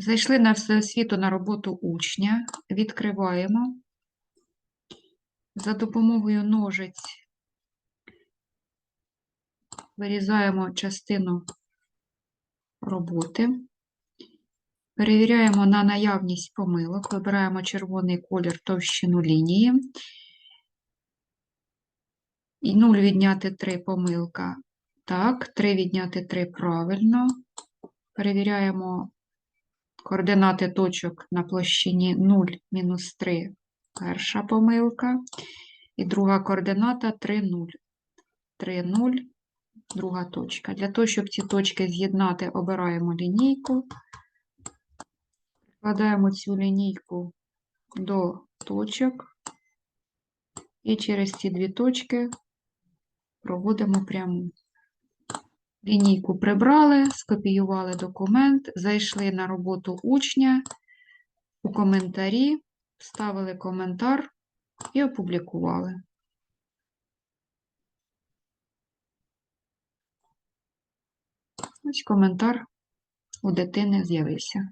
Зайшли на всесвіту на роботу учня, відкриваємо. За допомогою ножиць вирізаємо частину роботи. Перевіряємо на наявність помилок, вибираємо червоний колір товщину лінії. І 0 відняти 3 помилка. Так, 3 відняти 3 правильно. Перевіряємо координати точок на площині 0, мінус 3, перша помилка. І друга координата 3, 0. 3, 0, друга точка. Для того, щоб ці точки з'єднати, обираємо лінійку. Прикладаємо цю лінійку до точок. І через ці дві точки проводимо пряму. Лінійку прибрали, скопіювали документ, зайшли на роботу учня, у коментарі, вставили коментар і опублікували. Ось коментар у дитини з'явився.